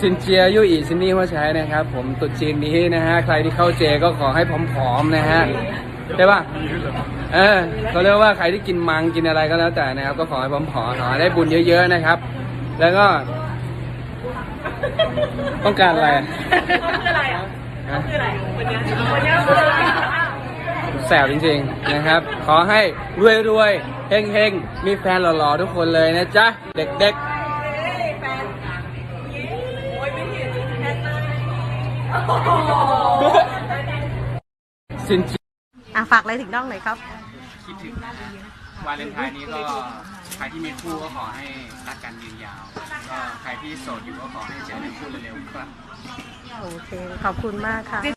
ซินเจียยุอีซินนี่หัวใช้นะครับ ผมตรุดจีนนี้นะฮะใครที่เข้าเจก็ขอให้ผอมๆนะฮะใช่ป่ะเออเขาเรียกว่าใครที่กินมังกินอะไรก็แล้วแต่นะครับ ก็ขอให้ผอมๆขอให้ได้บุญเยอะ ๆนะครับ แล้วก็ ต้องการอะไรอะคืออะไรอะฮะคืออะไรวันนี้วันนี้คืออะไรอะแสบจริงๆนะครับ ขอให้รวยๆเฮงๆมีแฟนหล่อๆทุกคนเลยนะจ๊ะเด็กเฮ้ยแฟนโอ้ยไม่เห็นแค่เลย โอ้โหๆซินเจียอะฝากอะไรถึงน้องหน่อยครับ คิดถึงวาเลนไทน์นี้ก็ใครที่มีคู่ก็ขอให้รักกันยืนยาวก็ใครที่โสดอยู่ก็ขอให้เจอในคู่เร็วๆครับ โอเค ขอบคุณมากค่ะ